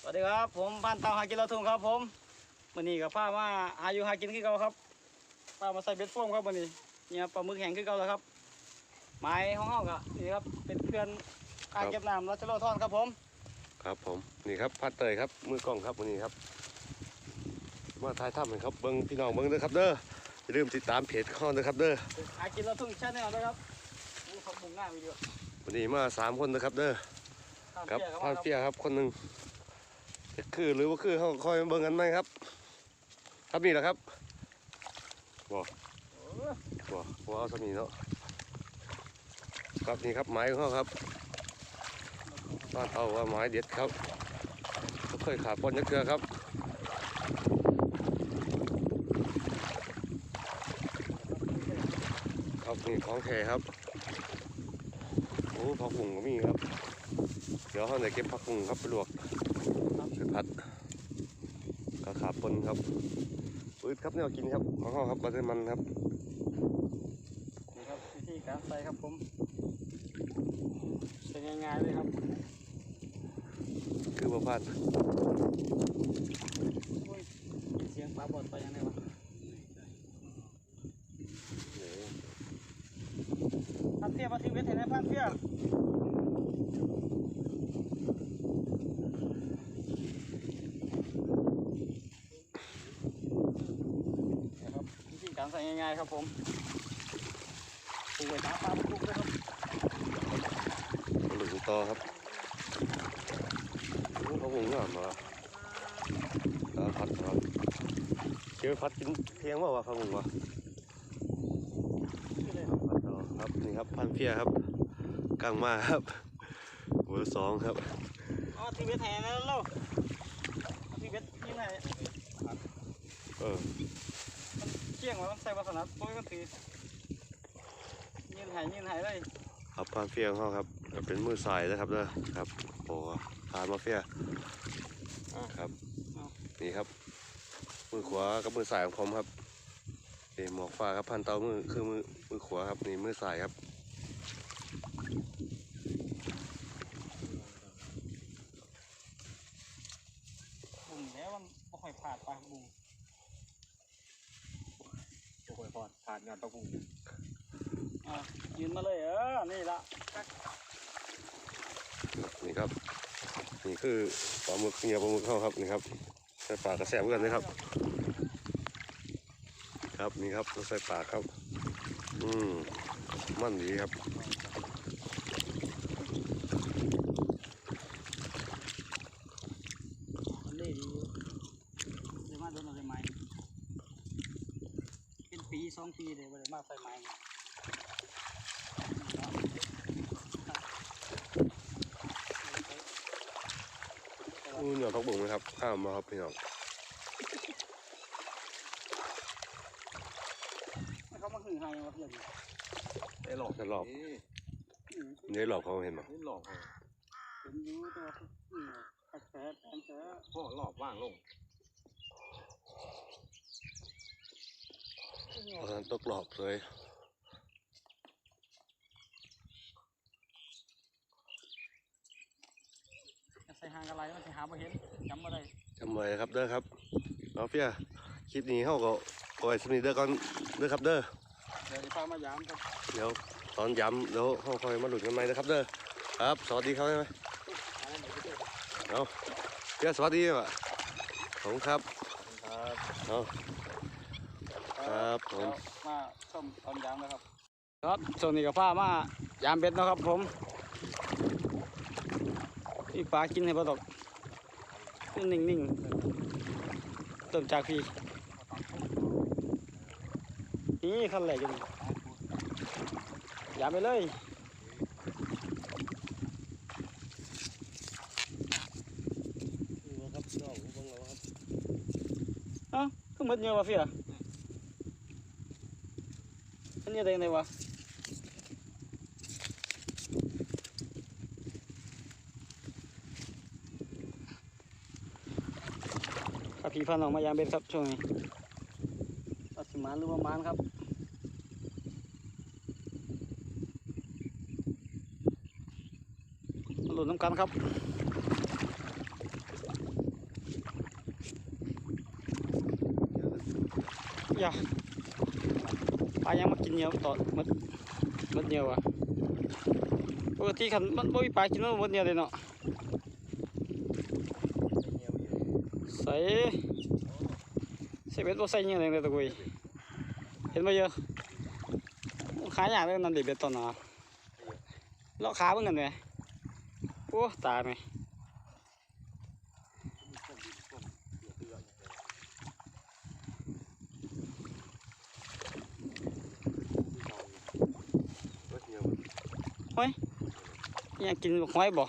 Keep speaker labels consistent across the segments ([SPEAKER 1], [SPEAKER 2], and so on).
[SPEAKER 1] สวัสดีครับ ผมพันเตาหากินละทุ่งครับ ผมวันนี้กับผ้ามาหาอยู่หากินขึ้นเก่าครับผ้ามาใส่เบ็ดโฟมครับวันนี้เนี่ยปลาหมึกแห้งขึ้นเก่าแล้วครับไม้ห้องเฮากะนี่ครับเป็นเพื่อนอ่างเก็บน้ำรัชโลทอนครับผม
[SPEAKER 2] ครับผมนี่ครับพัดเตยครับมือกล้องครับวันนี้ครับมาถ่ายทำให้ครับเบิ้งพี่น้องเบิ้งเด้อครับเด้ออย่าลืมติดตามเพจข้อนะครับเด้อ
[SPEAKER 1] หากินละทุ่งชาแนลนะครับนี่เขาบุงหน้าวิดีโอ
[SPEAKER 2] วันนี้มาสามคนนะครับเด้อ
[SPEAKER 1] ข้าม
[SPEAKER 2] ครับ
[SPEAKER 1] เปียก
[SPEAKER 2] พา
[SPEAKER 1] ครับ
[SPEAKER 2] เฟียครับคนหนึ่งจะ คือหรือว่าคือเขาคอยเบิ้งกันไหมครับ ครับนี่แหละครับบอกบอกว่าเอาสมีเนาะครับนี่ครับไม้ของเขาครับบ้านเขาว่าไม้เด็ดครับเขาเคยขาดปนยักเกลือครับครับนี่ของแท้ครับโอ้ผักบุ้งก็มีครับ เดี๋ยวเขาจะเก็บผักบุ้งครับไปลวกไปผัดกระขา ปืดครับเนี่ยกินครับของเขาครับปลาเส้นมันครับ
[SPEAKER 1] นี่ครับวิธีการใส่ครับผมเป็นง่ายๆเลยครับ
[SPEAKER 2] คือประพัด
[SPEAKER 1] โอ้ยเสียงปลาบอดไปยังไงวะพันเทียบมาทีเวทเห็นไหมพันเทียบนะครับวิธีการใส่ง่ายๆครับผมปูไว้ตาปลาปุกด้วยครับ
[SPEAKER 2] หลุงต่อครับโอ้ผักบุ้งงามมาแล้วผัดครับเกี่ยวผัดกินเที่ยงว่าวะผักบุ้งวะ
[SPEAKER 1] นี่เลยครับ
[SPEAKER 2] ผัดเอาครับนี่ครับพันเฟียครับกลางมาครับเบอร์สองครับ
[SPEAKER 1] อ๋อทีเวทแห่นะเล่าทีเวทยิ่งไง
[SPEAKER 2] เออ
[SPEAKER 1] เชี่ยงว่ามันใส่วัสนัดโอ้ยมันถือยืนหายยืนหายเลย
[SPEAKER 2] ครับพันเฟียของเขาครับเป็นมือสายนะครับเด้อครับโอ้ทานมาเฟียครับนี่ครับ มือขวากับมือสายของผมครับนี่หมวกฟ้าครับพันเตามือคือมือมือขวาครับนี่มือสายครับ
[SPEAKER 1] บุ่มแล้วมันบ่ค่อยผ่านปลาบุ่ม
[SPEAKER 3] โอ้ยพอด ผ่านงานประพุง
[SPEAKER 1] อะยืนมาเลยเออนี่ละ
[SPEAKER 2] ครับนี่ครับ นี่คือปลาหมึกเหนียวปลาหมึกเข้าครับนี่ครับใส่ปลากระแสเหมือนกันนะครับ ครับนี่ครับเราใส่ปลากครับ อืมมันดีครับ
[SPEAKER 1] มันเล่ดีอยู่เดี๋ยวมาโดนอะไรใหม่เป็นปีส องปีเลยบ่ได้มาใส่ใหม่
[SPEAKER 2] อู้เหนียวพักบุ้งนะครับ ข้ามมาครับพี่น้อง
[SPEAKER 1] เขามาหึงให้ว่าเพื่อน
[SPEAKER 3] ได้หลอก
[SPEAKER 2] จะหลอก
[SPEAKER 3] นี่
[SPEAKER 1] อืม
[SPEAKER 2] นี่หลอกเขาเห็นไหม
[SPEAKER 3] นี่หลอกเอา
[SPEAKER 1] เป็นอยูแตัวาอืมกระแสแอนแส
[SPEAKER 3] พ่อหลอกว่างลง
[SPEAKER 2] เพราะฉะนั้นตกหลอกเลย
[SPEAKER 1] จะใส่หางอะไรมันจะหาบ่เห็นจำบ่ได้
[SPEAKER 2] จำไว้ครับเด้อครับเอาเฟียคลิปนี้เขาก็ปล่อยสนิทเด้อก่อนเด้อครับเด้อ
[SPEAKER 1] เดี๋ยวจะพามายามครับ
[SPEAKER 2] เดี๋ยวตอนย้ำเดี๋ยวเขาคอยมาหลุดกันไหมนะครับเด้อครับสวัสดีครับไหมเอาเฟียสวัสดีว่ะขอบคุณครับ
[SPEAKER 1] ครับ
[SPEAKER 2] เอา ครับผม
[SPEAKER 1] มาชมตอนยามนะครับ ครับช่วงนี้กับผ้ามายามเบ็ดเนาะครับ ผมพี่ปลากินให้บ่ดอกนิ่งนิ่งๆเติมจากพี่นี่ขั้นแรกอยู่นี่ยามไปเลย
[SPEAKER 2] ครับน้องบังเอาครับ
[SPEAKER 1] เอ้าคือหมดเยอะวะพี่อะอั นี่ได้ไงวะอภีพันธ์ออกมายางเบ็ดครับช่วงนี้ตัดสิมานหรือประมาณครับหลุดน้ำกันครับอย่า เหนียวต่อหมดหมดเหนียวอะปกติคันมันบ่มีปลากินมันหมดเหนียวเลยเนาะใส่ใส่เบ็ดบ่ใส่เหนียวเลยเลยตะกุยเห็นบ่เยอะขายยากเลยนั่นดิเบ็ดตอนน่ะเลาะขาเบิ่งกันแหมโอ้ตายไหม
[SPEAKER 2] รถเงียบ
[SPEAKER 1] อ ยากกินบักหอยบ่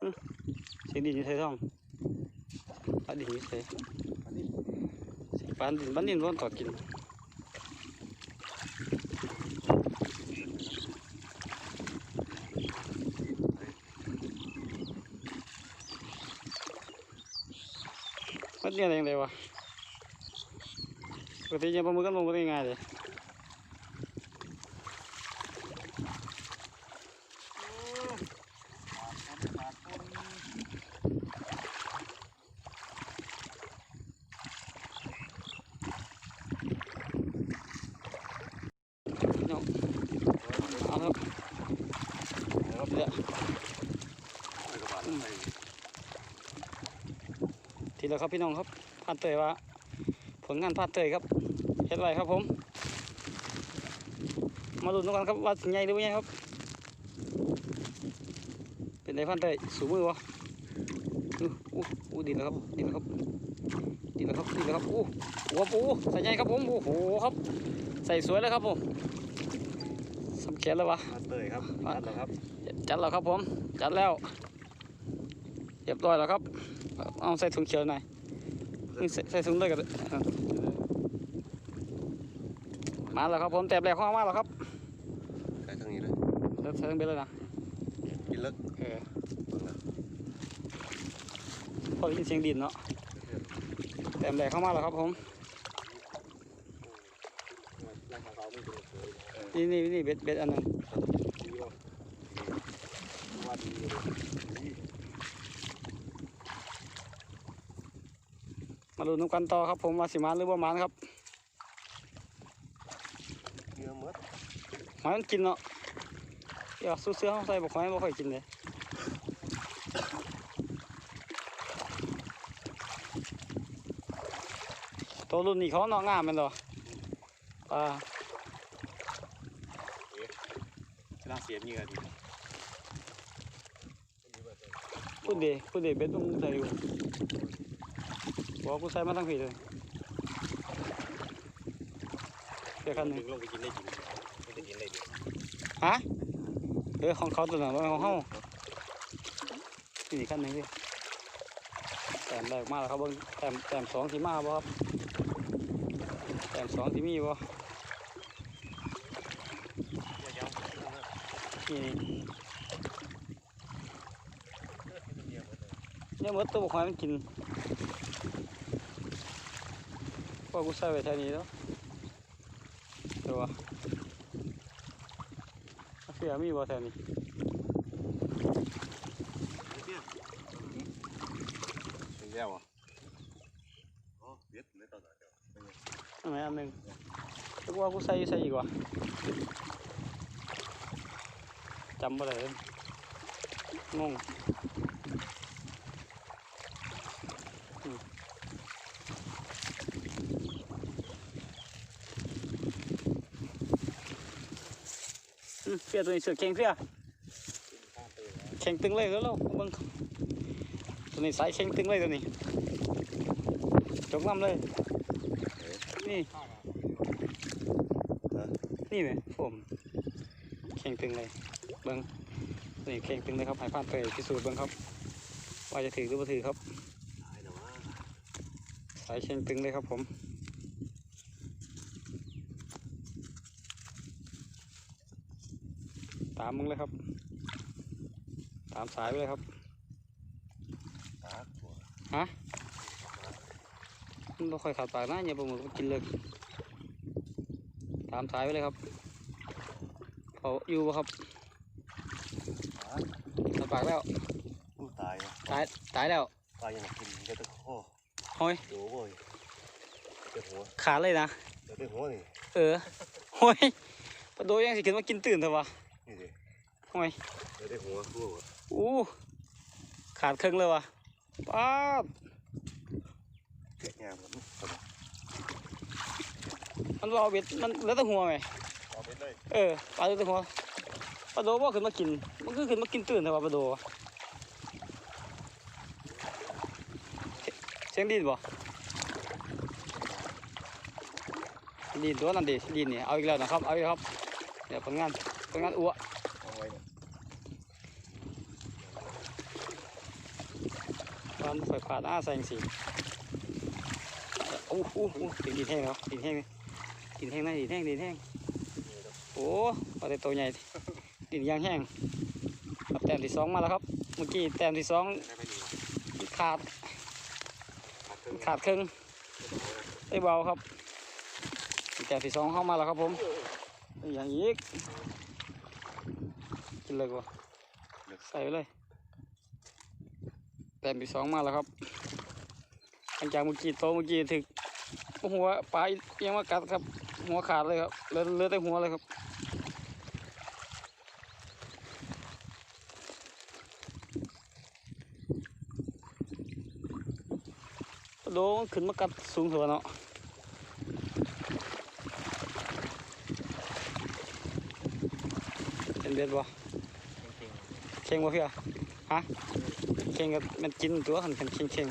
[SPEAKER 1] อืมเสียงดินอยู่ไทยท้องปลาดินอยู่ไทยเสียงปลาดินบ้านดินร้อนตอดกินมันเนี่ยอะไรอย่างไรวะปกติยังปลาหมึกกันลงก็ได้ง่ายเลย พี่น้องเอาครับครับเดี๋ยว
[SPEAKER 2] ไม่กระบาดใส่
[SPEAKER 1] ทีละ ครับพี่น้องครับพานเตยว่า ผลงานพานเตยครับเฮ็ดไรครับผม มาลุ้นกันครับว่าสิใหญ่หรือไม่ใหญ่ครับ เป็นไงพานเตยสูมือวะอู้อู้อู้ดีแล้วครับดีแล้วครับดีแล้วครับดีแล้วครับอู้หัวปูใส่ใหญ่ครับผมโอ้โหครับ ใส่สวยเลยครับผมสำเขียนแล้ววะ
[SPEAKER 2] มาเตยครับนัดแล้วครับ
[SPEAKER 1] จัดแล้วครับผม จัดแล้วเรียบร้อยแล้วครับ เอาใส่ถุงเขียวหน่อยนี่ ใส่ใส่ถุงด้วยกันมาแล้วครับผมแตบแรกเข้ามาแล้วครับ
[SPEAKER 2] ใส่ทางนี้เลย
[SPEAKER 1] เดี๋ยวใส่ถุงไปเลยนะ
[SPEAKER 2] กินเลิก
[SPEAKER 1] เออพอได้ยินเสียงดินเนาะแตบแรกเข้ามาแล้วครับผม
[SPEAKER 3] ร่างของเขาไม่เป็นเคย
[SPEAKER 1] นี่นี่นี่เบ็ดเบ็ดอันหนึง
[SPEAKER 3] ดีว่ะว่าดีเลย
[SPEAKER 1] มาดูน้ำกันต่อครับ ผมมาสิมาหรือว่ามันครับ
[SPEAKER 2] เงียบหมด
[SPEAKER 1] หอยมันกินเนาะเดี๋ยวสู้เสื้อเขาใส่บอกหอยบ่ค่อยกินเลยตัวรุ่นนี้เขาเนาะงามแมันเหรออ่า
[SPEAKER 3] น่าเสียเงิน
[SPEAKER 1] พูดดีพูดดีเบ็ดต้องใส่อยู่ บอกกูใส่มาทั้งผีเลยเดี๋ยวคันหนึ่ง
[SPEAKER 3] ถึงลงไปกินได้จริงไม่ได้กินได้ดี
[SPEAKER 1] ฮะเออของเขาตัวหนึ่งของเขานี่คันหนึ่งดิแต้มแรกมาแล้วครับเบิ้งแต้มแต้มสองที่มาบ่ครับแต้มสองที่มีบ่นี่เนี่ยหมดตัวบกหอยมันกิน ว่ากูใส่ไว้แค่นี้เดี๋ยววะเสียมีบ่แถวนี้
[SPEAKER 3] เป็นแล้วอะ
[SPEAKER 2] อ๋อเบ็ดไม่ต้องหนาเดี๋ยว
[SPEAKER 1] อันไหนอันหนึ่งนึกว่ากูใส่ใส่อีกว่ะจำบ่ได้เลยงงียตัวนี้เสือเข่งเฟียเข่งตึงเลยแล้วเราเบิ่งตัวนี้สายเข่งตึงเลยตัวนี้จกน้ำเลย นี่ นี่ไหมผมเข่งตึงเลยเบิ้งนี่เข่งตึงเลยครับให้ผ่านไปพิสูจน์เบิ้งครับ ว่าจะถือหรือไม่ถือครับ
[SPEAKER 2] ตายแล้ววะ
[SPEAKER 1] สายเข่งตึงเลยครับผมามมึงเลยครับ ตามสายไปเลยครับ
[SPEAKER 2] ตากหัว
[SPEAKER 1] มันไม่ค่อยขาดปากนะอย่าปลาหมึกมันกินเลยตามสายไปเลยครับเขาอยู่ปะครับ
[SPEAKER 2] ตาก
[SPEAKER 1] ขาดปากแล้ว
[SPEAKER 2] อู้ตายว่ะ
[SPEAKER 1] ตายตายแล้ว
[SPEAKER 2] ตายยังกินได้แตะโอ้
[SPEAKER 1] โอ้ย
[SPEAKER 2] โอ้โหเจ็บหัว
[SPEAKER 1] ขาดเลยนะ
[SPEAKER 2] เจ็บหัวนี่
[SPEAKER 1] เออโอ้ยปลาโดยังสิคิดว่ากินตื่นเถอะวะ
[SPEAKER 2] นี่ดิ
[SPEAKER 1] โอ้ย
[SPEAKER 2] เจ็บหัวหัว
[SPEAKER 1] อู้ขาดครึ่งเลยวะป้าด
[SPEAKER 2] เจ็บงามครับ
[SPEAKER 1] มันว่าเอาเบ็ดมันเหลือแต่หัวไง
[SPEAKER 2] เอาไปเลย
[SPEAKER 1] เออปลาเหลือแต่หัวปลาโดว่าขึ้นมากิน มันคือขึ้นมากินตื่นเถอะวะปลาโดวะเสียงดินบ่ดินตัวนั่นดิดินนี่เอาอีกแล้วนะครับ เอาอีกแล้วครับ เดี๋ยวผลงานผลงานอ้ว
[SPEAKER 2] เอาไว้เนี่ย
[SPEAKER 1] ตอนไฟผ่าหน้าแสงสีโอ้โหดินดินแห้งครับดินแห้งดินแห้งนะดิน แห้งดินแห้งโอ้เอาแต่ตัวใหญ่ดินยางแห้งครับแต้มที่สองมาแล้วครับ เมื่อกี้แต้มที่สอง
[SPEAKER 3] ได้ไม่ดีวะ
[SPEAKER 1] มันขาด
[SPEAKER 3] ขาดครึ่ง
[SPEAKER 1] ขาดครึ่งได้เบาครับแต้มที่สองเข้ามาแล้วครับผม อย่างอีกกินเลยกว่าใส่ไปเลยแต้มที่สองมาแล้วครับหลังจากเมื่อกี้โตเมื่อกี้ถึกหัวปลายังมากัดครับ หัวขาดเลยครับเหลือเหลือแต่หัวเลยครับโดนขึ้นมากัดสูงเถอะเนาะเป็นเบ็ดบ่
[SPEAKER 3] จริง
[SPEAKER 1] เข่งบ่เพี่อะฮะ เข่งกับมันกินตัวหันกันเข่งเข่ง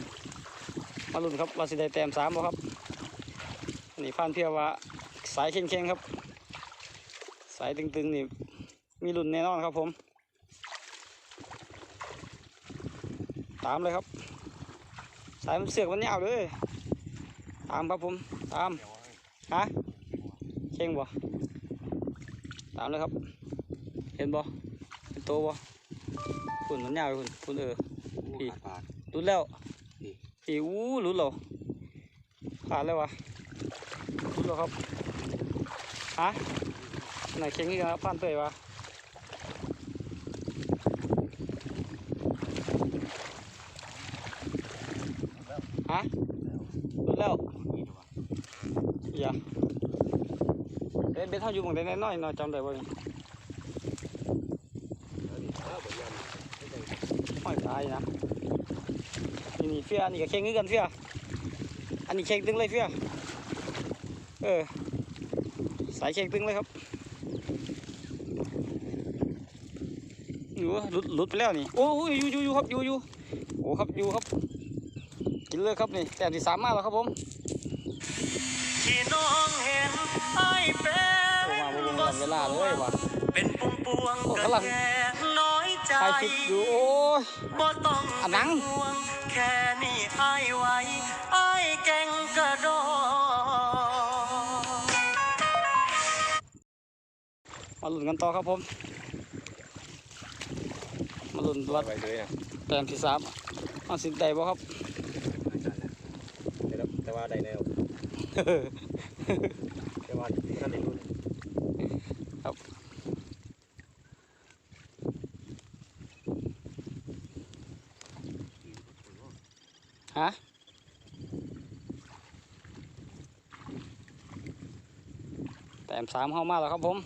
[SPEAKER 1] มาลุ้นครับว่าสิได้แต้มสามบ่ครับนนี้ฟันเพียวว่าสายเข่งเข่งครับ สายตึงๆนี่มีลุ้นแน่นอนครับผม ตามเลยครับ สายมันเสือกมันยาวเลยตามครับผมตามฮะเข่งบ่ตามเลยครับ เห็นบ่เป็นโตบ่คุณมันยาวอยู่คุณคุณเออ พี่
[SPEAKER 3] ขาดขาด
[SPEAKER 1] รุดแล้ว
[SPEAKER 3] นี่
[SPEAKER 1] อีอู้รุดแล้วขาดแล้ววะรุดแล้วครับฮะไหนเข่งนี่กันครับพันเตยวะฮะรุดแล้ว
[SPEAKER 3] นี่ดีวะ
[SPEAKER 1] อย่าเอ๊ะเบ็ดเท่าอยู่หมองได้น้อยๆเนาะจำได้บ่นี่ห้อยตายนะ นี่นี่เฟียนี่ก็เข่งคือกันเฟียอันนี้เข่งตึงเลยเฟียเออสายเข่งตึงเลยครับอยู่วะหลุดหลุดไปแล้วนี่โอ้ยอยู่อยู่อยู่ครับอยู่อยู่โอ้ครับอยู่ครับกินเลยครับนี่แต่ที่สามมาแล้วครับผม
[SPEAKER 4] ที่น้องเห็นไอ้เป็
[SPEAKER 1] โอ้
[SPEAKER 4] น
[SPEAKER 1] มาบ่ลงกันเวลาเลยว่ะ
[SPEAKER 4] เป็นปุ่มปวง
[SPEAKER 1] โอ้
[SPEAKER 4] ก็
[SPEAKER 1] กำลัง
[SPEAKER 4] แค่น้อยใจ
[SPEAKER 1] ถ่ายคลิปอยู่โอ้ย
[SPEAKER 4] บ่ต้อง
[SPEAKER 1] อันนั้น
[SPEAKER 4] เป็ห่วง แค่นี้ไอ้ายไหวไอ้ายเก่งกระโดด
[SPEAKER 1] มาลุ้นกันต่อครับผม มาลุ้นวัด
[SPEAKER 3] ไปเลยอะ
[SPEAKER 1] แต้มที่สามเอาสิได้บ่ครับ
[SPEAKER 3] แต่แต่ว่าได้แนวแต่ว่าท่านในรุ่น
[SPEAKER 1] ฮะแต้มสามเข้ามาแล้วครับผม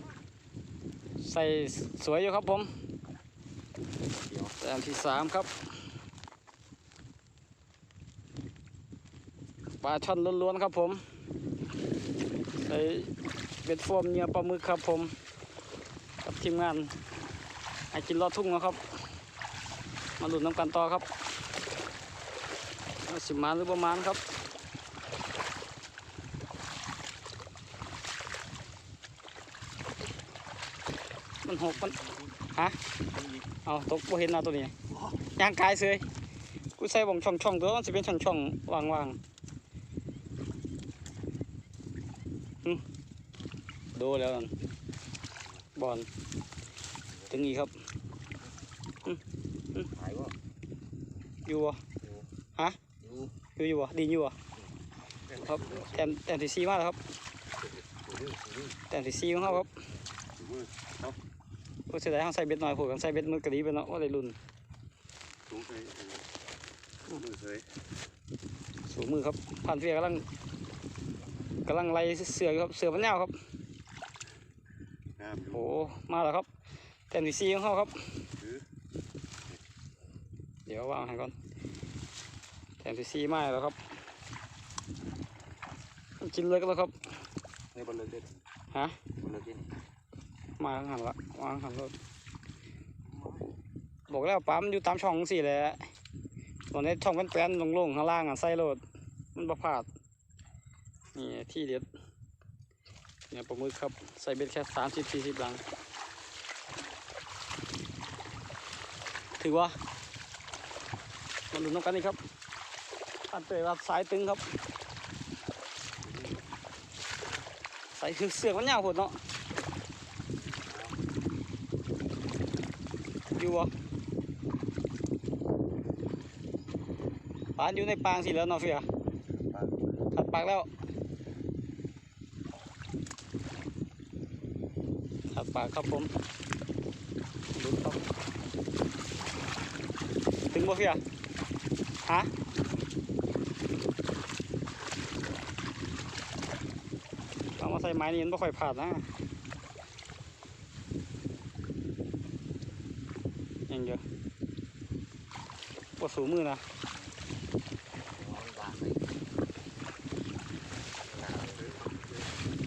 [SPEAKER 1] ใส่สวยอยู่ครับผมแต้มที่สามครับปลาช่อนล้วนๆครับผม ใส่เบ็ดโฟมเนื้อปลาหมึกครับผมกับทีมงานให้กินลอดทุ่งนะครับ มาหลุนน้ำกันต่อครับ สิมาหรือประมาณครับมันหกมันฮะเอาตกบ่เห็นเอาตัวนี้ย่างกายเสยกูใส่บ่งช่องช่องๆตัวมันสิเป็นช่องช่องๆว่างว่างๆหึดูแล้วนั่นบอลถึงอีกครับ
[SPEAKER 3] หายว่า
[SPEAKER 1] อยู่บ่
[SPEAKER 3] อยู่
[SPEAKER 1] อยู่อยู่บ่ดีอยู่บ่ครับแต้มแต้มที่สี่มาแล้วครับแต้มที่สี่ของเขาครับโอ้เสียดายเขาใส่เบ็ดหน่อยผมกันใส่เบ็ดมือกระดีไปเนาะว่าได้รุ่น
[SPEAKER 2] สูงมือ
[SPEAKER 1] ครับผ่านเฟียกำลังกำลังไล่เสืออยู่ครับเสือมันยาวครับ
[SPEAKER 2] งามอยู่
[SPEAKER 1] โอ้มาแล้วครับแทนที่ซีของเขาครับ เดี๋ยววางให้ก่อน แทนที่ซีมาแล้วครับกินเลยก็แล้วครับ
[SPEAKER 3] ในบนเรือเด็ด
[SPEAKER 1] ฮะ
[SPEAKER 3] บนเรือกิน
[SPEAKER 1] มาข้างหันละวางหันรถบอกแล้วปั๊มนอยู่ตามช่องสี่แหละตอนนี้ช่องเป็นแป้นๆโล่งๆข้างล่างอะใส่รถมันประพลาดนี่ที่เด็ดเนี่ยปลาหมึกครับใส่เบ็ดแค่สามสิบสี่สิบลัง ถือว่ามันดูนกกันนี่ครับ อันเตยว่าสายตึงครับใส่คือเสือกมันยาวโหดเนาะอยู่บ่ปานอยู่ในปางสิแล้วเนาะเฟียขัดปากแล้วขัดปากครับผมดูครับถึงบ่เฟียฮะเอามาใส่ ไม้นี่มันไม่ค่อยผ่านนะยังเยอะปวดสูมือนะ
[SPEAKER 3] หลย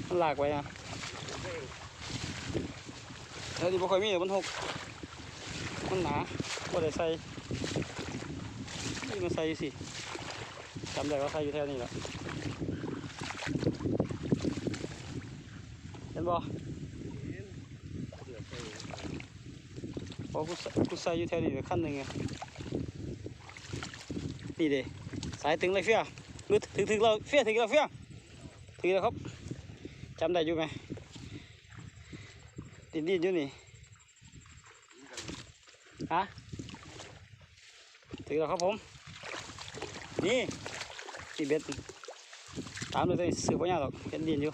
[SPEAKER 1] มันหลากไว้นะแล้วที่บ่ค่อยมีเดี๋ยวมันหกมันหนาบ่ได้ใส่นี่มันใส่สิจำได้ว่าใส่อยู่แถวนี้แหละเห็น บ่พอกูใส่กูใส่อยู่แถวนี้เดี๋ยวขั้นหนึ่งไงนี่เด้สายตึงเลยเฟี้ยมือถึงถึงเราเฟี้ยถึงเราเฟี้ยถึงแล้วครับจำได้อยู่ไหมดินดินอยู่นี่ฮะถึงแล้วครับผม นี่ตีเบ็ดตามเลยตัวนี้สืบว่ายากหรอกเห็นดินอยู่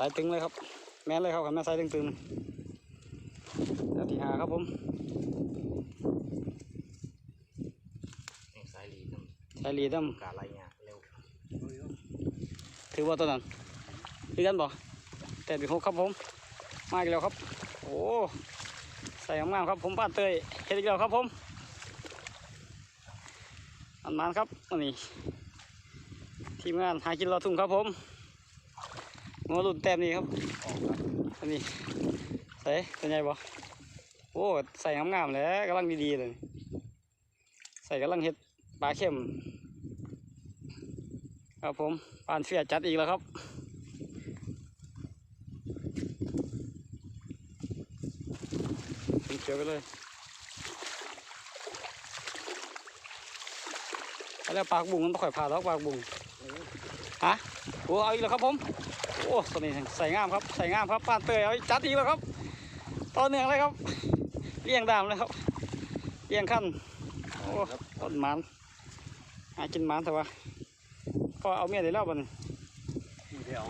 [SPEAKER 1] สายตึงเลยครับ แม่นเลยครับแม่นสายตึงตึงๆแล้วที่หาครับผม
[SPEAKER 3] นี่สายลีน้
[SPEAKER 1] สายลีดำ
[SPEAKER 3] กาไรเงี้ยเร็วำ
[SPEAKER 1] ถือว่าตัวนั้นคือกันบ่แต่ปีหกครับผม มาอีกแล้วครับ โอ้ใส่งามๆครับผมป้านเตยเฮ็ดอีกแล้วครับผมอันนั้นครับอันนี้ทีมงานหากินรอทุ่งครับผม งอรุ่นแต้มนี้ครับอันนี้ใส่เป็นไงบ่โอ้ใส่งามๆเลยกำลังดีๆเลย ใส่กำลังเห็ดปลาเข้ม ครับผมปานเฟียจัดอีกแล้วครับเขียวไปเลยอาแล้วปากบุ้งมันไม่ค่อยผ่าหรอกปากบุ้งฮะโอ้เอาอีกแล้วครับผม โอ้ตัวนี้ใส่งามครับใส่งามครับป้านเตยเอาจัดอีกแล้วครับต่อเนื่องเลยครับเลี้ยงดามเลยครับเลี้ยงขั้นโอ้ต้นมันหากินมันแต่ว่าพอเอาเมียได้แล้วบัน
[SPEAKER 3] เดียว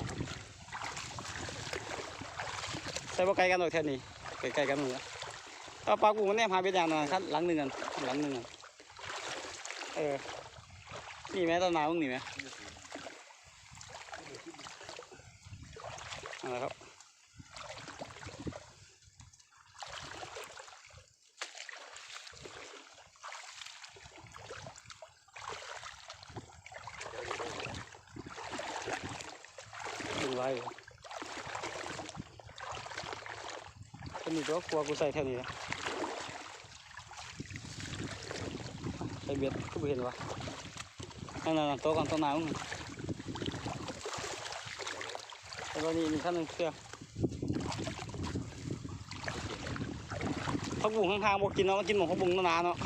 [SPEAKER 1] ใส่บ่ไกลกันหรอกแท่นี้ไกลๆกันหมดเอาปลากูมันแนมหาเป็นอย่างนั้นครับหลังหนึ่งกันหลังหนึ่งกันเออนี่ไหมต้นไม้มึงนี่ไหม นั่นแหละครับดูไว้ก็มีตัวกลัวกูใส่แถวนี้นะใส่เบ็ดก็ไม่เห็นวะนั่นน่ะตัวก่อนตัวหนาวมึง แล้วก็นี่มีขั้นหนึ่งเสื้อผักบุ้งข้างๆบอกกินเนาะมันกินหมกผักบุ้งนานๆเนาะ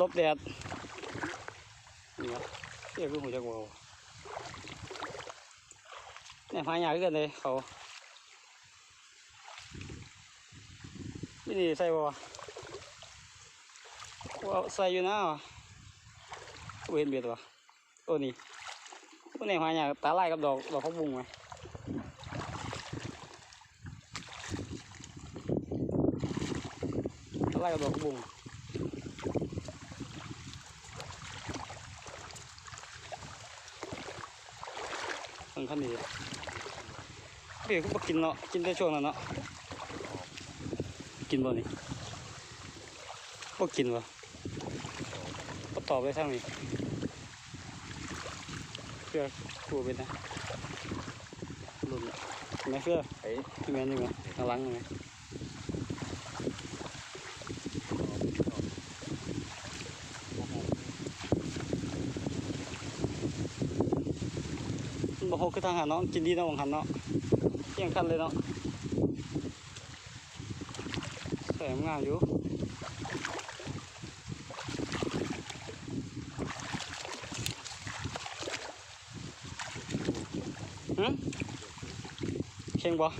[SPEAKER 1] ลบแดดนี่ครับเสื้อคือหัวจักรวาลเนี่ยพายากเกินเลยเขาไม่ดีใส่บ่วะว่าใส่อยู่นะเห็นเบียดวะโอ้นี่ พวกเนี่ยพายากตาลายกับดอกดอกพักบุ้งไหมตาลายกับดอกพั กบุ้งมันขั้นดีเดี๋ยวก็มากินเนาะกินได้ช่เป็นวะก็ตอได้ทั้งนี้เพื่อครูเป็นนะรุ่นไม่เพื่อ
[SPEAKER 3] ไอ้
[SPEAKER 1] ที่แมนยังไงข้างหลังยังไงมันบอกคือทางหันเนาะกินดีเนาะวังหันเนาะเที่ยงคันเลยเนาะแสงงามอยู่หืม เข่งบ่โ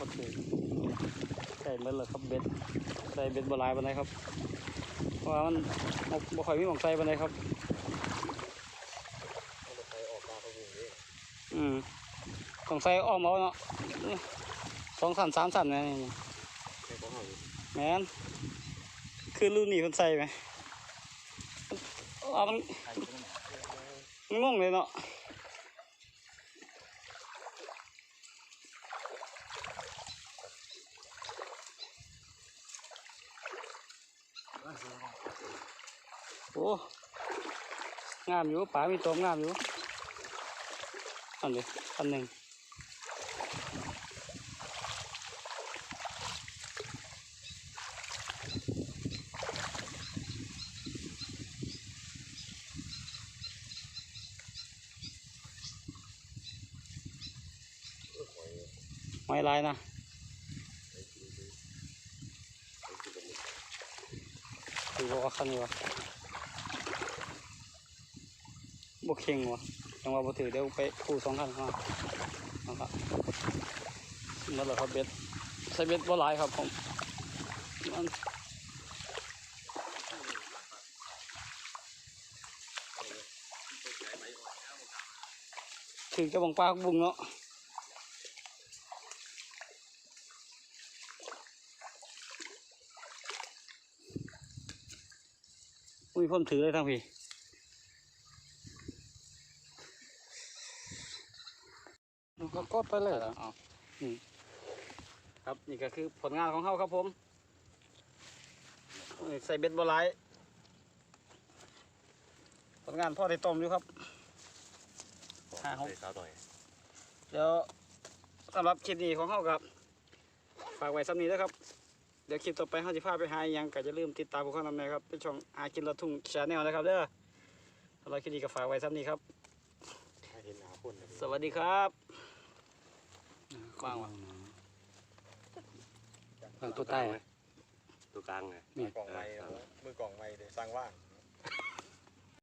[SPEAKER 1] อเคใส่เบ็ดเลยครับเบ็ดใส่เบ็ดบหลายปานใดครับเพราะว่ามันบ่บ่ค่อยมีหมองใส่ปานใดครับ
[SPEAKER 3] ใส่ออกม
[SPEAKER 1] ต้องใส่อ้อมเอาเนาะสองสันสามสันนะนี่
[SPEAKER 3] ใส่ของเขาอยู่
[SPEAKER 1] แมนคือรุ่นนี้คนใส่ไหมอ่ามัน
[SPEAKER 3] ใส่ตรงไหน
[SPEAKER 1] มันงงเลยเนาะโอ้งามอยู่ป่ามีตัวงามอยู่อันนี้อันหนึ่ง ไม่ลายนะคือว่าคันนี้วะบกเข่งวะยังว่าบ่ถือเดี๋ยวไปคู่สองคันข้านะครับนั่นแหละครับเบ็ดใส่เบ็ดบ่หลายครับผมมันถือจะบังปลาบุ้งเนาะ อุ้ยผมถือเลยทั้งพี่ก็กดไปเลยเหรออ๋ออืมครับนี่ก็คือผลงานของเขาครับผมนี่ใส่เบ็ดบอลไลายผลงานพ่อได้ต้มอยู่ครับห้าหก
[SPEAKER 2] ใส่ข้าวหน่อย
[SPEAKER 1] เดี๋ยวสำหรับคลิปนี้ของเขาครับ ฝากไว้ซ้ำนี้นะครับ เดี๋ยวคลิปต่อไปเขาจะพาไปหาอหยังก็จะลืมติดตามพวกเขานำนะครับเป็นช่องหากินรถทุ่งชาแนลนะครับเด้อสำหรับคลิปนี้ก็ฝากไว้ซ้ำนี้ครับ
[SPEAKER 3] ให้เห็นหนาคนเลย
[SPEAKER 1] สวัสดีครับกว้างวะวางตัวใต้ไหม
[SPEAKER 2] ตัวกลางไง
[SPEAKER 1] นี่
[SPEAKER 3] กล่องไม้เอามือกล่องไม้เดี๋ยวสร้างว่าง